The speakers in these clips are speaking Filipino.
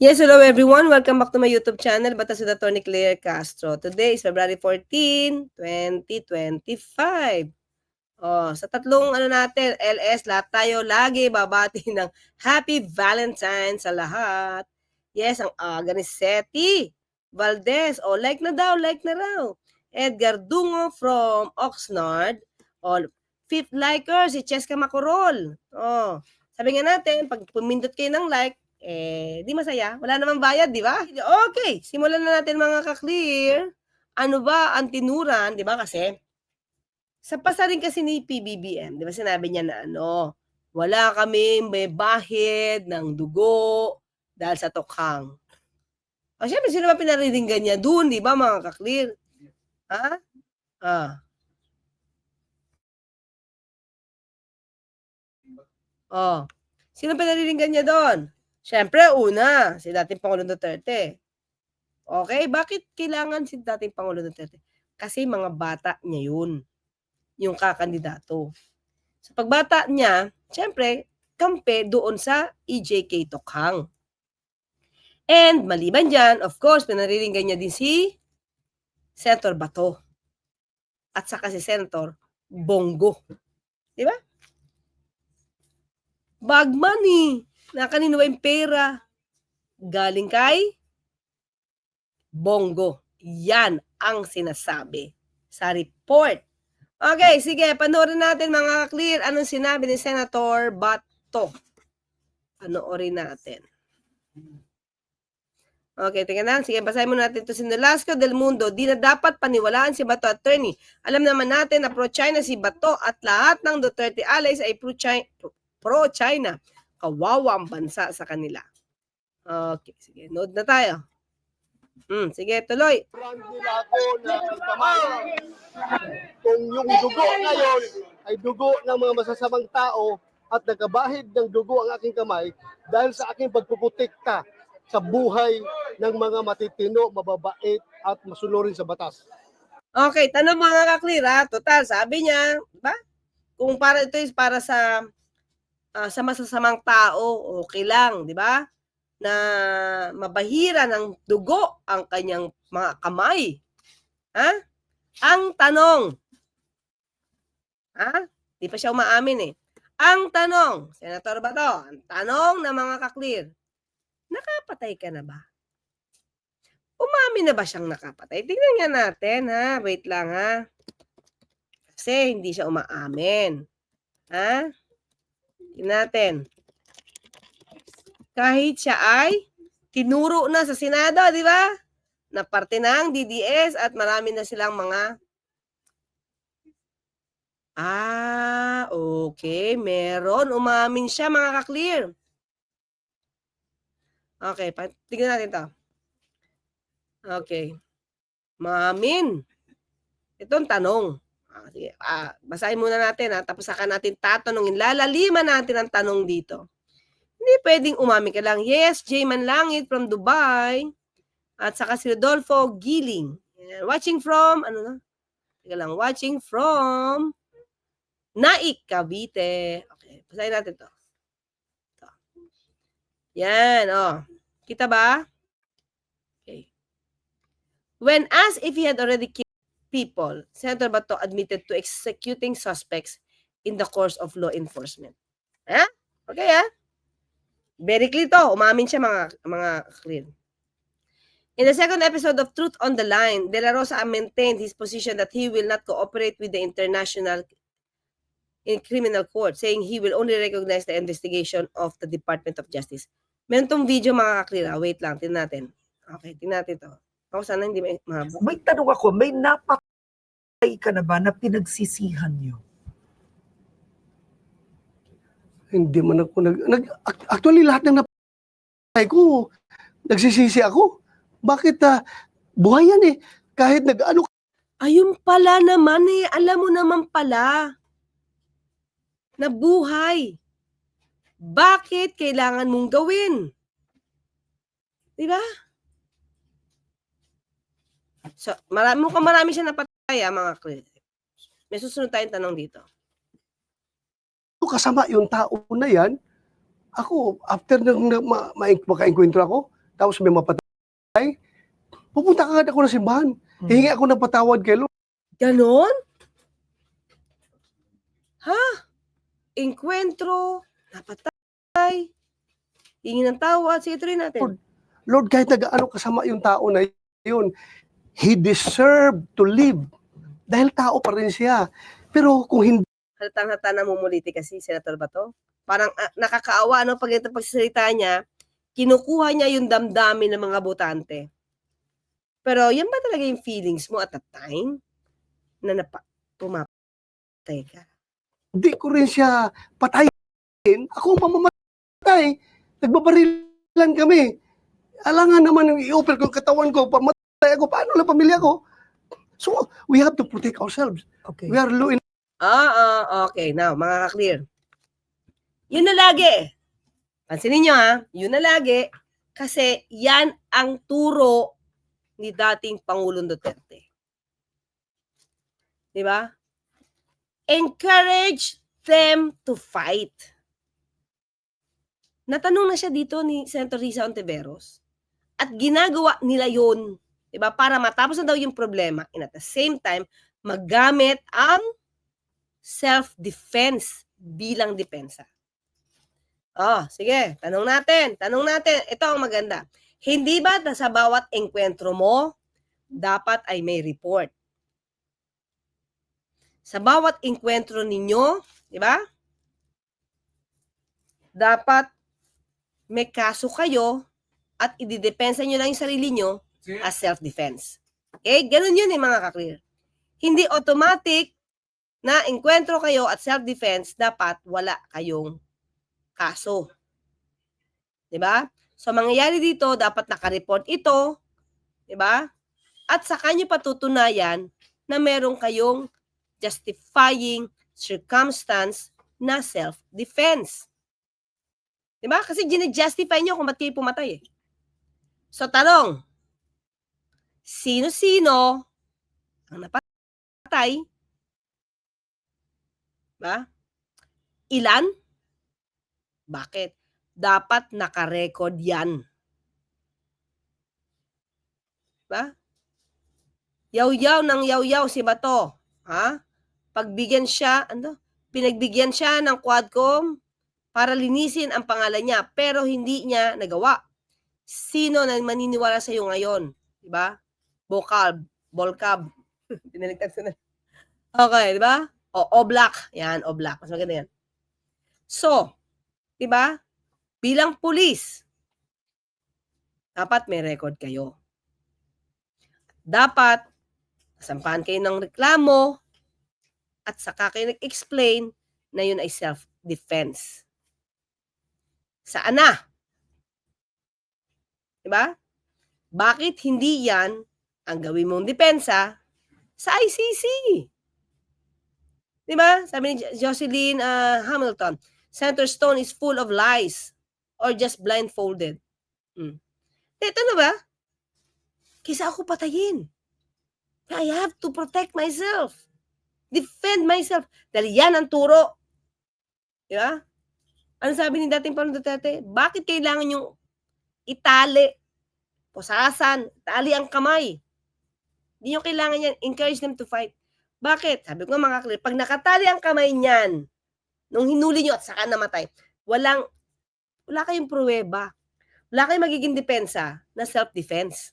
Yes, hello everyone. Welcome back to my YouTube channel, Batas with Attorney Claire Castro. Today is February 14, 2025. Oh, sa tatlong ano natin, LS, lahat tayo lagi babati ng Happy Valentine sa lahat. Yes, ang aga ni Seti Valdez. Oh, like na daw, like na raw. Edgar Dungo from Oxnard. Oh, fifth liker, si Cheska Macorol. Oh, sabi nga natin, pag pumindot kayo ng like, eh, di masaya. Wala namang bayad, di ba? Okay, simulan na natin mga ka-clear. Ano ba ang tinuran, di ba? Kasi, sa pasarin kasi ni PBBM, di ba sinabi niya na ano, wala kami may bahid ng dugo dahil sa tokhang. O syempre, sino ba pinariringgan niya doon, di ba mga ka-clear? Ha? Ah. Oh. Sino pinariringgan niya doon? Siyempre, una, si dating Pangulong Duterte. Okay, bakit kailangan si dating Pangulong Duterte? Kasi mga bata niya yun, yung kakandidato. Sa pagbata niya, siyempre, kampe doon sa EJK Tokhang. And maliban dyan, of course, pinariringgan niya din si Senator Bato. At saka si Senator Bongo. Di ba? Bag money na kanino ba yung pera? Galing kay Bongo. Yan ang sinasabi sa report. Okay, sige, panoorin natin mga clear anong sinabi ni Senator Bato. Panoorin natin. Okay, tingnan na. Sige, basahin mo natin to si Nolasco del Mundo. Di na dapat paniwalaan si Bato attorney. Alam naman natin na pro-China si Bato at lahat ng Duterte allies ay pro-China. Pro-China kawawa ang bansa sa kanila. Okay, sige. Note na tayo. Hmm, sige, tuloy. Nila ako na kamay. Kung yung dugo ngayon ay dugo ng mga masasamang tao at nagkabahid ng dugo ang aking kamay dahil sa aking pagpuputikta sa buhay ng mga matitino, mababait at masunurin sa batas. Okay, tanong mga kaklir ha. Total, sabi niya, ba? Kung para ito is para sa ah, sa masasamang tao, okay lang, di ba? Na mabahira ng dugo ang kanyang mga kamay. Ha? Ang tanong, ha? Di pa siya umaamin eh. Ang tanong, Senator Bato, ang tanong ng mga kaklir, nakapatay ka na ba? Umamin na ba siyang nakapatay? Tingnan nga natin ha. Wait lang ha. Kasi hindi siya umaamin. Ha? Tingnan natin. Kahit siya ay tinuro na sa Senado, di ba? Na parte ng DDS at marami na silang mga Ah, okay. Meron. Umamin siya, mga ka-clear. Okay, tignan natin to. Okay. Maamin. Ito ang tanong. Ah, sige. Ah, basahin muna natin ha, tapos saka natin tatanungin. Lalaliman natin ang tanong dito. Hindi pwedeng umami ka lang. Yes, Jayman Langit from Dubai. At saka si Rodolfo Giling. Watching from, ano na? Teka lang, watching from Naik, Cavite. Okay, basahin natin to. to. Yan, oh. Kita ba? Okay. When asked if he had already killed people, Senator Bato admitted to executing suspects in the course of law enforcement. Ha? Okay, ha? Very clear to. Umamin siya mga, mga clear. In the second episode of Truth on the Line, De La Rosa maintained his position that he will not cooperate with the international in criminal court, saying he will only recognize the investigation of the Department of Justice. Meron tong video mga kaklira. Wait lang, tingnan natin. Okay, tingnan natin to. Ako sana hindi may mahaba. May tanong ako, may napatay ka na ba na pinagsisihan nyo? Hindi man ako nag, nag ac- actually lahat ng napatay ko nagsisisi ako. Bakit ah, buhay yan eh. Kahit nag ano Ayun pala naman eh. Alam mo naman pala. Na buhay. Bakit kailangan mong gawin? Di ba? So, marami, mukhang marami siya napatay ah, mga kre- May susunod tayong tanong dito. kasama yung tao na yan, ako after nang na, ma, ma, makaengkwentro ako, tapos may mapatay, pupunta ka agad ako ng simbahan. Hihingi ako ng patawad kay Lord. Ganon? Ha? Enkwentro, napatay, hingi ng tawad. Sige, tuloy natin. Lord, kahit nag-ano kasama yung tao na yun, he deserved to live. Dahil tao pa rin siya. Pero kung hindi Halatang hata na mumuliti kasi, Senator Bato. Parang ah, nakakaawa, no? Pag ito pagsasalita niya, kinukuha niya yung damdamin ng mga botante. Pero yan ba talaga yung feelings mo at that time? Na napa, pumapatay ka? di ko rin siya patayin, ako mamamatay. Nagbabarilan kami. Alangan naman yung i-offer ko yung katawan ko, pamatay ako, paano lang pamilya ko? So, we have to protect ourselves. Okay. We are low in Ah, ah, okay. Now, mga ka-clear. Yun na lagi. Pansinin nyo ha, yun na lagi. Kasi yan ang turo ni dating Pangulong Duterte. Di ba? Encourage them to fight. Natanong na siya dito ni Senator Risa Ontiveros. At ginagawa nila yun. Di ba? Para matapos na daw yung problema. And at the same time, maggamit ang self-defense bilang depensa. Oh, sige, tanong natin, tanong natin. Ito ang maganda. Hindi ba na sa bawat engkwentro mo, dapat ay may report? Sa bawat engkwentro ninyo, di ba? Dapat may kaso kayo at ididepensa nyo lang yung sarili nyo as self-defense. Okay? Ganun yun eh, mga kaklear. Hindi automatic na enkwentro kayo at self-defense, dapat wala kayong kaso. ba? So, mangyayari dito, dapat nakareport ito, ba? At sa kanya patutunayan na meron kayong justifying circumstance na self-defense. 'Di ba? Kasi gine-justify nyo kung ba't kayo pumatay eh. So, tanong, sino-sino ang napatay ba? Ilan? Bakit? Dapat nakarecord yan. Ba? Yaw-yaw ng yaw-yaw si Bato. Ha? Pagbigyan siya, ano? Pinagbigyan siya ng Quadcom para linisin ang pangalan niya, pero hindi niya nagawa. Sino na maniniwala sa iyo ngayon? Di ba? Bokal, Bolcab. Pinaligtad ko na. Okay, di ba? O, Oblak. Yan, Oblak. Mas maganda yan. So, di ba? Bilang pulis, dapat may record kayo. Dapat, sampahan kayo ng reklamo at saka kayo nag-explain na yun ay self-defense. Saan na? Di ba? Bakit hindi yan ang gawin mong depensa sa ICC? Di ba? Sabi ni Jo- Jocelyn ah, Hamilton, Senator Stone is full of lies or just blindfolded. Hmm. Ito na ba? Kisa ako patayin. I have to protect myself. Defend myself. Dahil yan ang turo. Di ba? Ano sabi ni dating Pangulong Duterte? Bakit kailangan yung itali, pusasan, itali ang kamay? Hindi nyo kailangan yan. Encourage them to fight. Bakit? Sabi ko mga clear, pag nakatali ang kamay niyan, nung hinuli nyo at saka namatay, walang, wala kayong pruweba. Wala kayong magiging depensa na self-defense.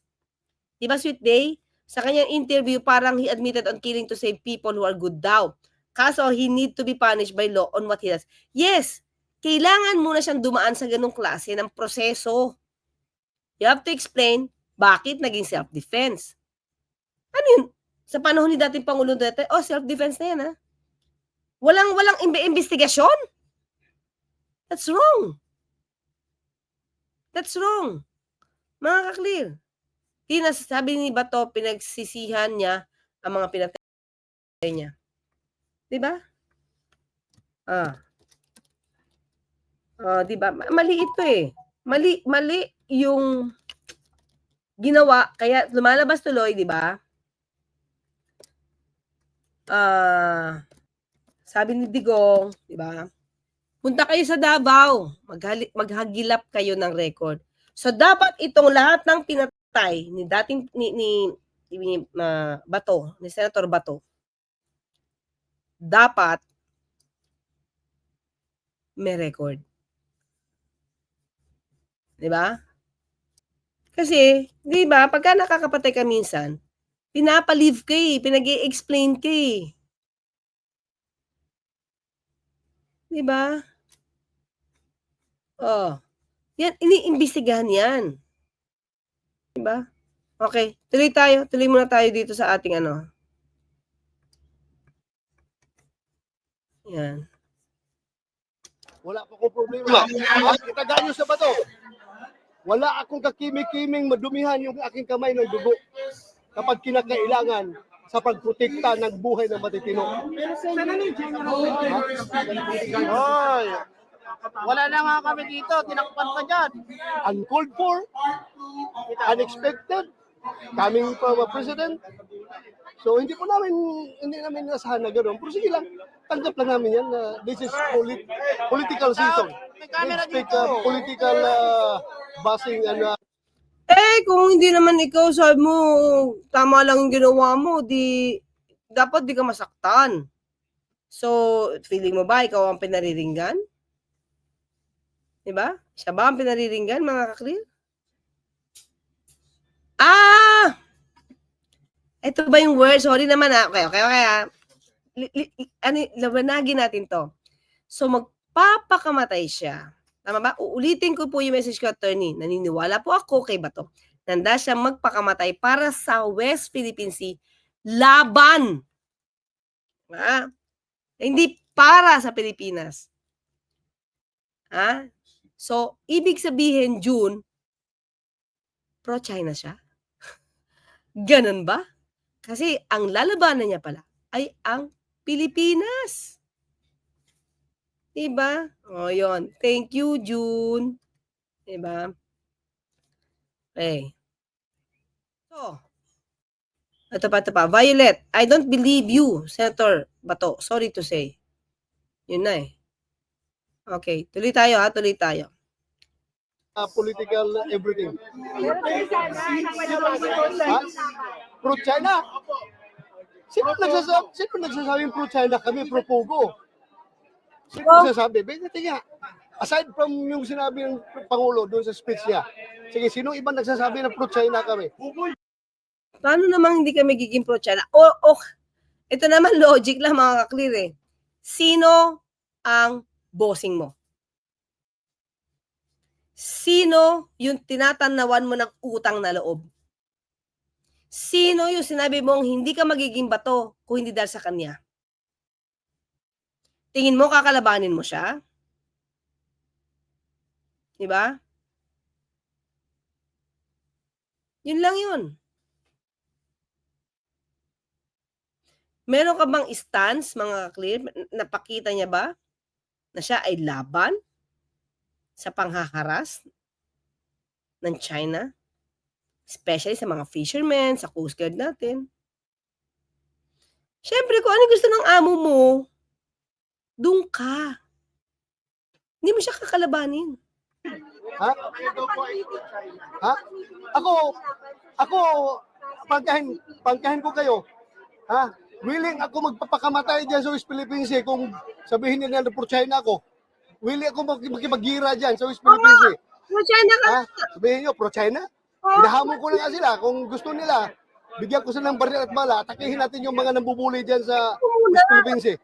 Di ba, Sweet Day? Sa kanyang interview, parang he admitted on killing to save people who are good daw. Kaso, he need to be punished by law on what he does. Yes, kailangan muna siyang dumaan sa ganong klase ng proseso. You have to explain bakit naging self-defense. Ano yun? Sa panahon ni dating Pangulong Duterte, oh, self-defense na yan, ha? Walang, walang imbe- investigasyon? That's wrong. That's wrong. Mga kaklear. Hindi sabi ni Bato, pinagsisihan niya ang mga pinatay niya. Di ba? Ah. Ah, di ba? Ma- Mali ito eh. Mali, mali yung ginawa, kaya lumalabas tuloy, di ba? Ah, sabi ni Digong, di ba? Punta kayo sa Davao, maghali, maghagilap kayo ng record. So dapat itong lahat ng pinatay ni dating ni ni, ni ah, Bato, ni Senator Bato, dapat may record. 'Di ba? Kasi, 'di ba, pagka nakakapatay ka minsan, pinapa-leave ka eh, pinag-i-explain ka eh. 'Di ba? Oh. Yan, iniimbestigahan yan. 'Di ba? Okay, tuloy tayo. Tuloy muna tayo dito sa ating ano. Yan. Wala pa akong problema. At itagaan nyo sa bato. Wala akong kakimik-kiming madumihan yung aking kamay ng dugo kapag kinakailangan sa pagprotekta ng buhay ng matitino. Hoy! Wala na nga kami dito, tinakpan ka dyan. Uncalled for, unexpected, coming from a president. So hindi po namin, hindi namin nasahan na gano'n. Pero sige lang, tanggap lang namin yan na this is polit- political season. May camera Let's take dito. a political uh, basing and uh, Eh, kung hindi naman ikaw sabi mo, tama lang yung ginawa mo, di, dapat di ka masaktan. So, feeling mo ba ikaw ang pinariringgan? Diba? Siya ba ang pinariringgan, mga kaklir? Ah! Ito ba yung word? Sorry naman ah. Okay, okay, okay ah. Li, li, li- ano, labanagin natin to. So, magpapakamatay siya. Tama ba? Uulitin ko po yung message ko, attorney. Naniniwala po ako kay Bato. Nanda siya magpakamatay para sa West Philippine Sea laban. Ha? Hindi para sa Pilipinas. Ha? So, ibig sabihin, June, pro-China siya? Ganun ba? Kasi ang lalabanan niya pala ay ang Pilipinas. Diba? O, yun. Thank you, June. Diba? Okay. So, ito pa, ito pa. Violet, I don't believe you, Senator Bato. Sorry to say. Yun na eh. Okay, tuloy tayo ha, tuloy tayo. uh, political everything. Pro-China? Sino nagsasabi, sino nagsasabing pro-China kami, pro-Pogo? Sino nagsasabi? Bigati nga. Aside from yung sinabi ng Pangulo doon sa speech niya, sige, sino ibang nagsasabi na pro-China kami? Paano namang hindi kami giging pro-China? O, o, ito naman logic lang mga kaklir eh. Sino ang bossing mo? Sino yung tinatanawan mo ng utang na loob? Sino yung sinabi mong hindi ka magiging bato kung hindi dahil sa kanya? Tingin mo kakalabanin mo siya? Di ba? Yun lang yun. Meron ka bang stance, mga clear? Napakita niya ba na siya ay laban sa panghaharas ng China? Especially sa mga fishermen, sa Coast Guard natin. Siyempre, kung ano gusto ng amo mo, doon ka. Hindi mo siya kakalabanin. Ha? Ha? Ako, ako, pangkahin, pangkahin ko kayo. Ha? Willing ako magpapakamatay dyan sa West Philippine Sea kung sabihin nila na pro-China ako. Willing ako mag- makipagira dyan sa West Philippine Sea. So, China ka. Ha? Sabihin nyo, pro-China? Hinahamon ko na nga sila. Kung gusto nila, bigyan ko sila ng baril at bala, atakihin natin yung mga nambubuli dyan sa West Philippine Sea.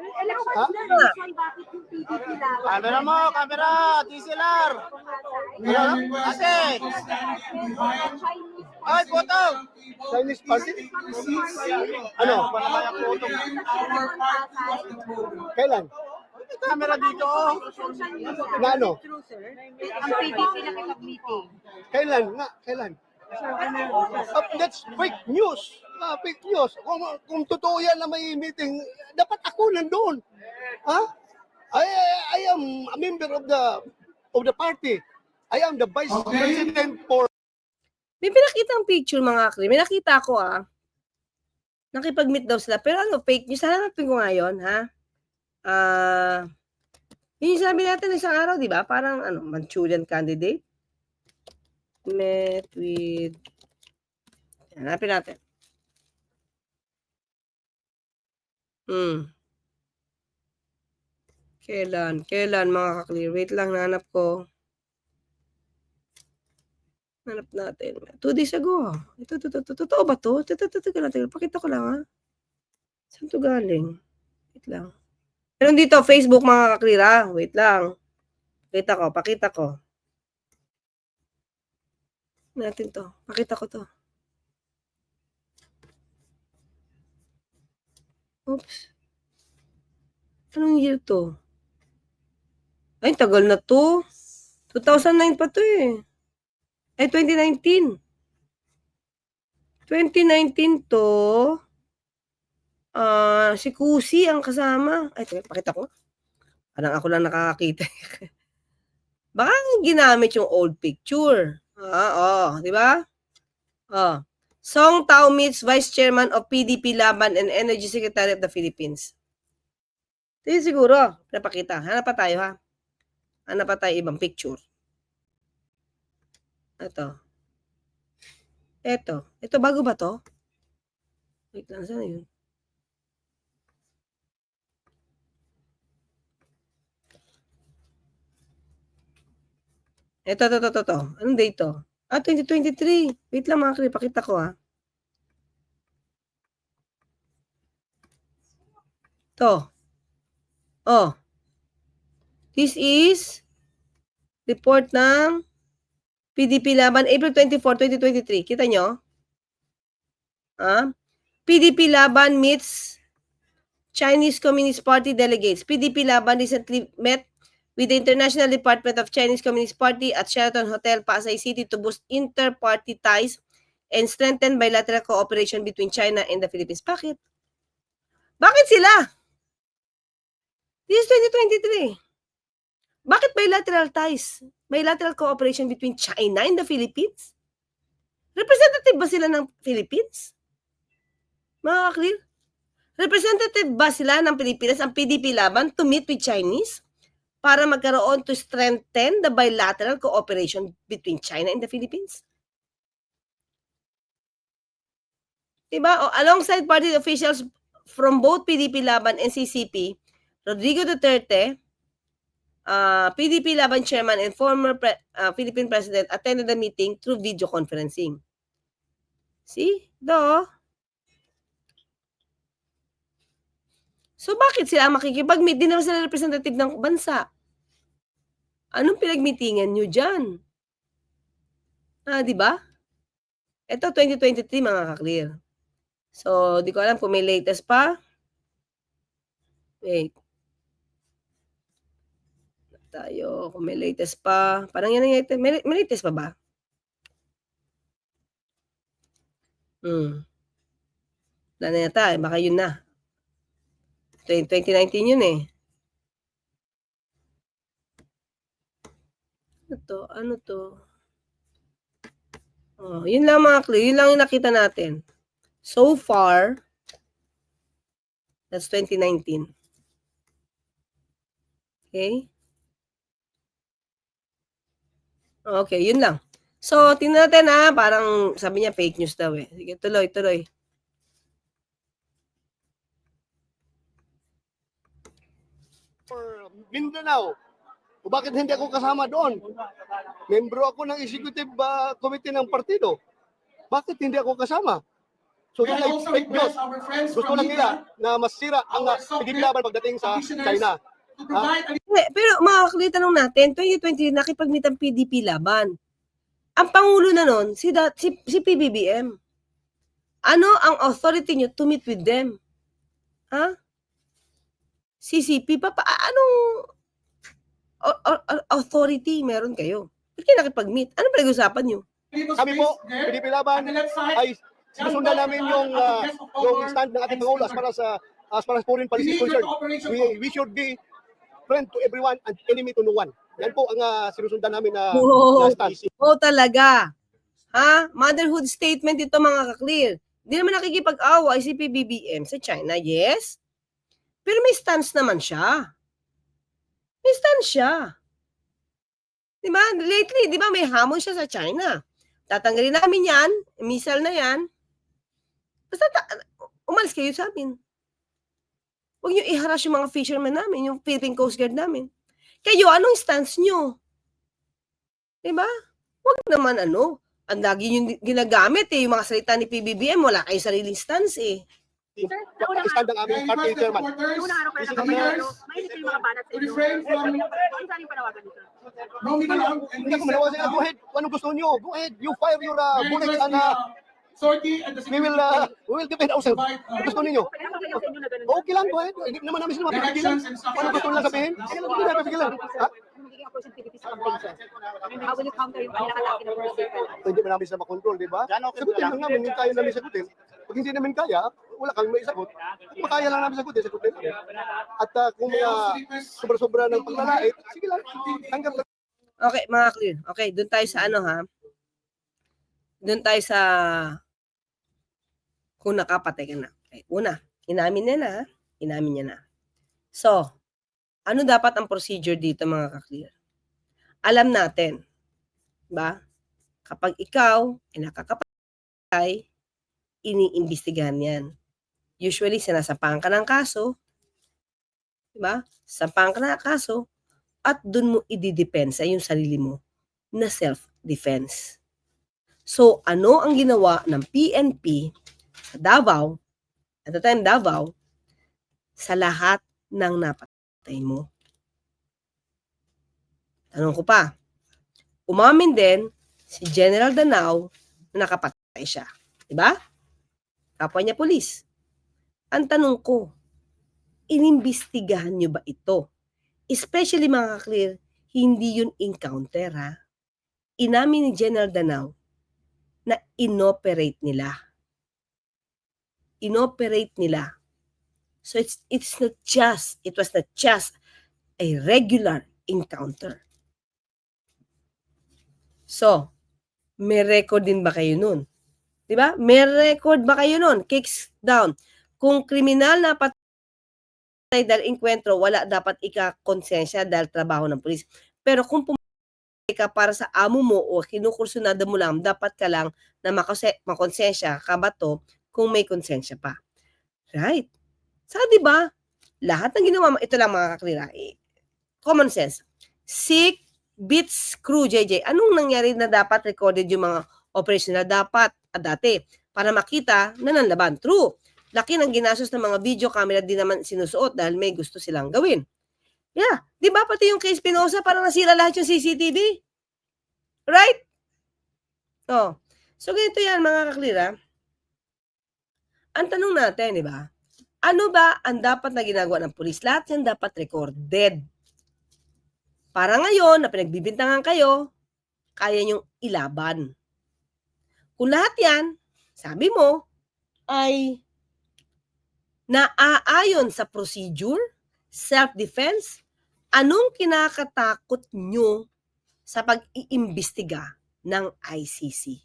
Ha? Camera mo, camera. Ano? Ate! Ay, photo! Chinese party? Ano? Kailan? May camera dito. oh. Na ano? Ang PDP nakipag-meeting. Kailan nga? Kailan? That's fake news. Ah, fake news. Kung, kung totoo yan na may meeting, dapat ako nandoon. Ha? I, I am a member of the of the party. I am the vice president for May pinakita picture mga kri. May nakita ko ah. Nakipag-meet daw sila. Pero ano, fake news. Hanapin ko ngayon, ha? Ah, yun yung sabi natin isang araw, di ba? Parang ano, Manchurian candidate. met with hanapin natin. Hmm. Kailan? Kailan mga ka-clear? Wait lang, nanap ko. Hanap natin. Two days ago. Ito, ito, ito. Totoo ba to? Ito, ito, ito, ito. Pakita ko lang ha. Saan to galing? Wait lang. Meron dito, Facebook mga ka-clear. Wait lang. Pakita ko, pakita ko. Natin to. Pakita ko to. Oops. Anong year to? Ay, tagal na to. 2009 pa to eh. Eh, 2019. 2019 to. Ah, si Kusi ang kasama. Ay, teka, pakita ko. Parang ako lang nakakakita. Baka ginamit yung old picture. Ah, oh, di ba? Oh. Song Tao meets Vice Chairman of PDP Laban and Energy Secretary of the Philippines. Ito yun siguro. Napakita. Hanap pa tayo ha. Hanap pa tayo ibang picture. Ito. Ito. Ito bago ba to? Wait lang. Saan yun? Ito, ito, ito, ito. Anong date to? Ah, 2023. Wait lang mga kri, pakita ko ah. To. Oh. This is report ng PDP Laban, April 24, 2023. Kita nyo? Ah? PDP Laban meets Chinese Communist Party delegates. PDP Laban recently met with the International Department of Chinese Communist Party at Sheraton Hotel, Pasay City to boost inter-party ties and strengthen bilateral cooperation between China and the Philippines. Bakit? Bakit sila? This is 2023. Bakit bilateral ties? Bilateral cooperation between China and the Philippines? Representative ba sila ng Philippines? Mga clear? Representative ba sila ng Pilipinas, ang PDP laban, to meet with Chinese? Para magkaroon to strengthen the bilateral cooperation between China and the Philippines. Diba? O, alongside party officials from both PDP Laban and CCP, Rodrigo Duterte, uh, PDP Laban chairman and former pre- uh, Philippine president attended the meeting through video conferencing. See? Do. So bakit sila makikipag-meet? Di naman sila representative ng bansa. Anong pinagmitingan nyo dyan? Ah, di ba? Ito 2023 mga ka-clear. So, di ko alam kung may latest pa. Wait. Tayo, kung may latest pa. Parang yan ang latest. May, may latest pa ba? Hmm. Wala na yata. eh. Baka yun na. 2019 yun eh. Ano to? Ano to? Oh, yun lang mga clue. Yun lang yung nakita natin. So far, that's 2019. Okay? Okay, yun lang. So, tingnan natin ha. Parang sabi niya fake news daw eh. Sige, tuloy, tuloy. for Mindanao. O bakit hindi ako kasama doon? Membro ako ng executive uh, committee ng partido. Bakit hindi ako kasama? So May yun I also ay fake news. request our friends Gusto from lang nila na masira ang subject pagkiklaban pagdating sa China. to provide a Hindi, pero mga kakli, tanong natin, 2020, nakipag-meet ang PDP laban. Ang Pangulo na nun, si, da, si, si PBBM. Ano ang authority nyo to meet with them? Ha? CCP pa, pa anong o- o- o- authority meron kayo? Ba't kayo nakipag-meet? Ano pinag-usapan nyo? Kami po, there PDP on Laban, the left side. ay sinusundan namin yung uh, yung stand ng ating Pangulo as far as, uh, as far as foreign policy is concerned. We, we should be friend to everyone and enemy to no one. Yan po ang uh, sinusundan namin na, Oo, na stand. oh, talaga. Ha? Motherhood statement ito mga ka-clear. Hindi naman nakikipag-away si PBBM sa China, yes? Pero may stance naman siya. May stance siya. Di ba? Lately, di ba may hamon siya sa China. tatanggalin namin yan, missile na yan, basta ta- umalis kayo sa amin. Huwag niyo i-harass yung mga fishermen namin, yung Philippine Coast Guard namin. Kayo, anong stance nyo? Diba? Huwag naman ano, ang lagi yung ginagamit eh, yung mga salita ni PBBM, wala kayong sariling stance eh. Pakistan ng aming party chairman. Noong araw kayo Visiting nakapagano, mainit yung mga banat sa inyo. Kung saan yung panawagan nito? roaming around and Hindi ako manawagan. Go ahead. Anong gusto niyo, go ahead. You fire your uh, bullets and uh, sortie and the we will uh, we will defend ourselves. Kung gusto ninyo. Okay lang na lang, go ahead. Hindi naman namin sila mapigilan. ano gusto nila sabihin, hindi namin mapigilan. Ha? Yung magiging approach ng PDP sa campaign, sir. How will you counter yung pinakalaki ng municipal? Hindi naman namin sila makontrol, di ba? Sagutin lang namin, hindi kaya namin sagutin. Pag hindi namin kaya, wala kang may sagot. At makaya lang namin sagutin, sagutin namin. At uh, kung uh, sobra-sobra ng paglalait, sige lang, tanggap lang. Okay, mga clear. Okay, doon tayo sa ano ha. Doon tayo sa kung nakapatay ka na. Okay, una, inamin niya na. Inamin niya na. So, ano dapat ang procedure dito mga ka-clear? Alam natin, ba? Kapag ikaw ay nakakapatay, iniimbestigahan yan. Usually, sinasapahan ka ng kaso, diba? Sampahan ka ng kaso, at dun mo ididepensa yung sarili mo na self-defense. So, ano ang ginawa ng PNP sa Davao, at the time Davao, sa lahat ng napatay mo? Tanong ko pa, umamin din si General Danao na nakapatay siya. Diba? Kapwa niya polis. Ang tanong ko, inimbestigahan niyo ba ito? especially mga clear, hindi yun encounter ha. Inamin ni General Danao na inoperate nila. Inoperate nila. So it's it's not just, it was not just a regular encounter. So, may record din ba kayo nun? 'Di ba? May record ba kayo nun? Kicks down. Kung kriminal na pat patay dahil enkwentro, wala dapat ika-konsensya dahil trabaho ng pulis. Pero kung pumatay ka para sa amo mo o kinukursunada mo lang, dapat ka lang na makonsensya ka ba to kung may konsensya pa. Right? Saka di ba, lahat ng ginawa mo, ito lang mga kaklira, eh, common sense. Sick, beats, crew, JJ, anong nangyari na dapat recorded yung mga operation na dapat at dati para makita na nanlaban? True laki ng ginastos ng mga video camera din naman sinusuot dahil may gusto silang gawin. Yeah. Di ba pati yung kay Espinosa parang nasira lahat yung CCTV? Right? Oh. So ganito yan mga kaklira. Ang tanong natin, di ba? Ano ba ang dapat na ginagawa ng pulis? Lahat yan dapat recorded. Para ngayon, na pinagbibintangan kayo, kaya nyong ilaban. Kung lahat yan, sabi mo, ay naaayon sa procedure, self-defense, anong kinakatakot nyo sa pag-iimbestiga ng ICC?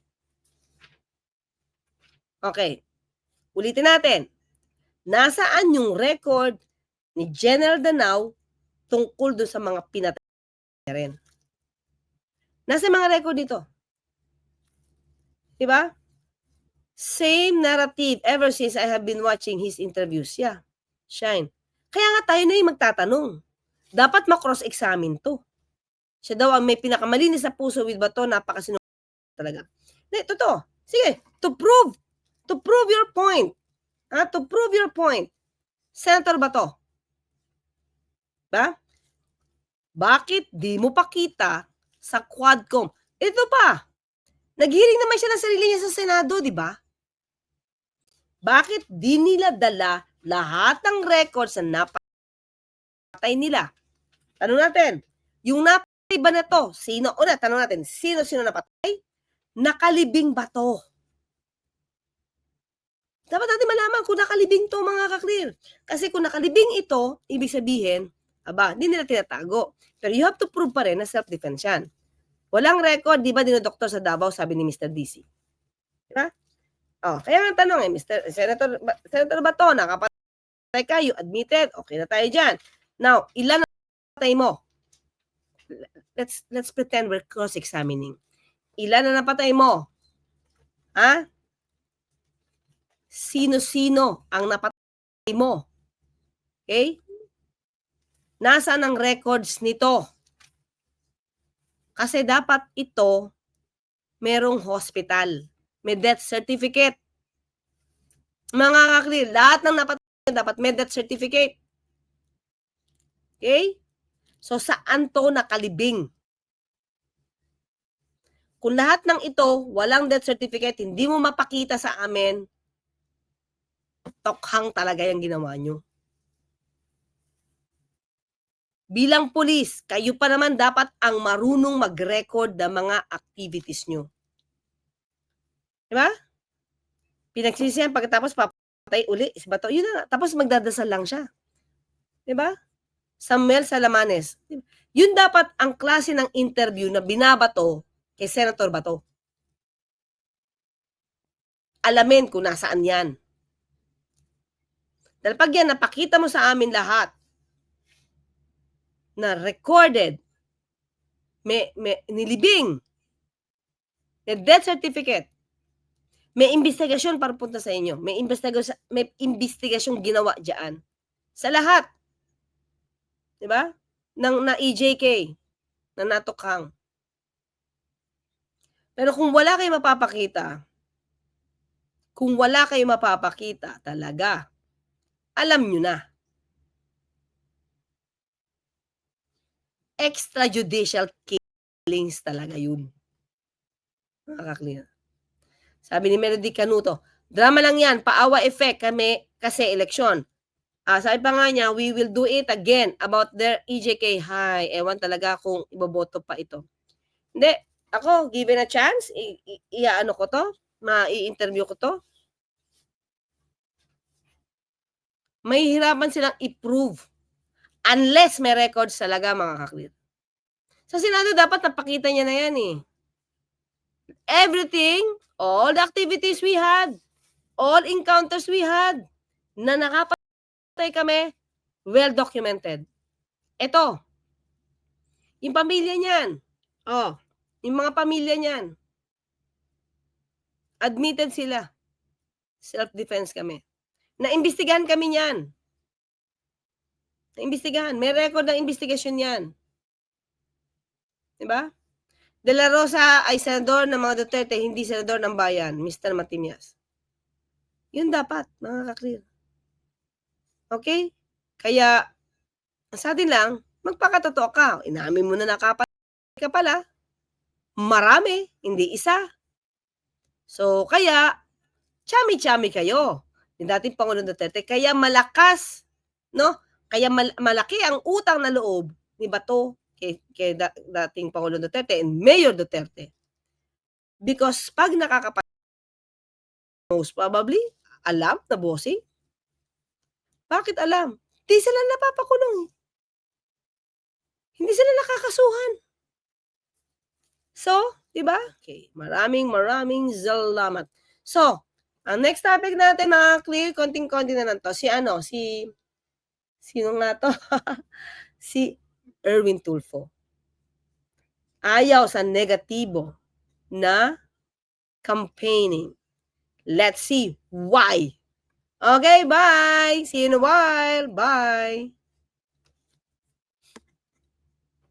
Okay, ulitin natin. Nasaan yung record ni General Danao tungkol doon sa mga pinatay rin? Nasa mga record dito? Diba? Same narrative ever since I have been watching his interviews. Yeah, shine. Kaya nga tayo na yung magtatanong. Dapat ma-cross-examine to. Siya daw ang may pinakamalinis na puso with bato, napakasinungaling talaga. Hindi, totoo. Sige, to prove, to prove your point, ha, to prove your point, Senator Bato, ba? Bakit di mo pakita sa Quadcom? Ito pa, naghiring naman siya ng sarili niya sa Senado, di ba? Bakit di nila dala lahat ng records na napatay nila? Tanong natin, yung napatay ba na to? Sino? Una, tanong natin, sino-sino napatay? Nakalibing ba to? Dapat natin malaman kung nakalibing to mga kaklir. Kasi kung nakalibing ito, ibig sabihin, aba, hindi nila tinatago. Pero you have to prove pa rin na self-defense yan. Walang record, di ba dinodoktor sa Davao, sabi ni Mr. DC. Di ba? Oh, kaya ang tanong eh, Mr. Senator, Senator Bato, nakapatay ka, you admitted, okay na tayo dyan. Now, ilan na napatay mo? Let's let's pretend we're cross-examining. Ilan na napatay mo? Ha? Sino-sino ang napatay mo? Okay? Nasaan ang records nito? Kasi dapat ito merong hospital. May death certificate. Mga kakli, lahat ng napatay dapat may death certificate. Okay? So, saan to nakalibing? Kung lahat ng ito, walang death certificate, hindi mo mapakita sa amin, tokhang talaga yung ginawa nyo. Bilang pulis, kayo pa naman dapat ang marunong mag-record ng mga activities nyo. Diba? Pinagsisihan pagkatapos papatay uli, is bato. Yun na, tapos magdadasal lang siya. Diba? Samuel Salamanes. Yun dapat ang klase ng interview na binabato kay Senator Bato. Alamin kung nasaan yan. Dahil pag yan, napakita mo sa amin lahat na recorded, may, may nilibing, may death certificate, may investigasyon para punta sa inyo. May investigasyon, may investigasyon ginawa diyan. Sa lahat. 'Di ba? Ng na EJK na natukhang. Pero kung wala kayong mapapakita, kung wala kayong mapapakita talaga, alam nyo na. Extrajudicial killings talaga yun. Nakakakliya. Sabi ni Melody Canuto, drama lang yan, paawa effect kami kasi eleksyon. Ah, sabi pa nga niya, we will do it again about their EJK high. Ewan talaga kung iboboto pa ito. Hindi, ako, given a chance, iaano ko to, ma-i-interview ko to. Mahihirapan silang i-prove unless may records talaga mga kaklir. Sa Senado, dapat napakita niya na yan eh. Everything, all the activities we had, all encounters we had, na nakapatay kami, well documented. Ito, yung pamilya niyan, oh, yung mga pamilya niyan, admitted sila. Self-defense kami. Naimbestigahan kami niyan. Naimbestigahan. May record ng investigasyon yan. Diba? De La Rosa ay senador ng mga Duterte, hindi senador ng bayan, Mr. Matimias. Yun dapat, mga kaklir. Okay? Kaya, sa atin lang, magpakatotoo ka. Inamin mo na nakapatay ka pala. Marami, hindi isa. So, kaya, chami-chami kayo. Yung dating Pangulong Duterte. Kaya malakas, no? Kaya mal- malaki ang utang na loob ni Bato kay, kay da- dating Pangulong Duterte and Mayor Duterte. Because pag nakakapatay, most probably, alam na bossing. Bakit alam? Di sila napapakulong. Hindi sila nakakasuhan. So, di ba? Okay, maraming maraming salamat. So, ang next topic natin mga clear, konting-konti na lang to. Si ano, si, sinong nga to? si Erwin Tulfo. Ayaw sa negatibo na campaigning. Let's see why. Okay, bye! See you in a while. Bye!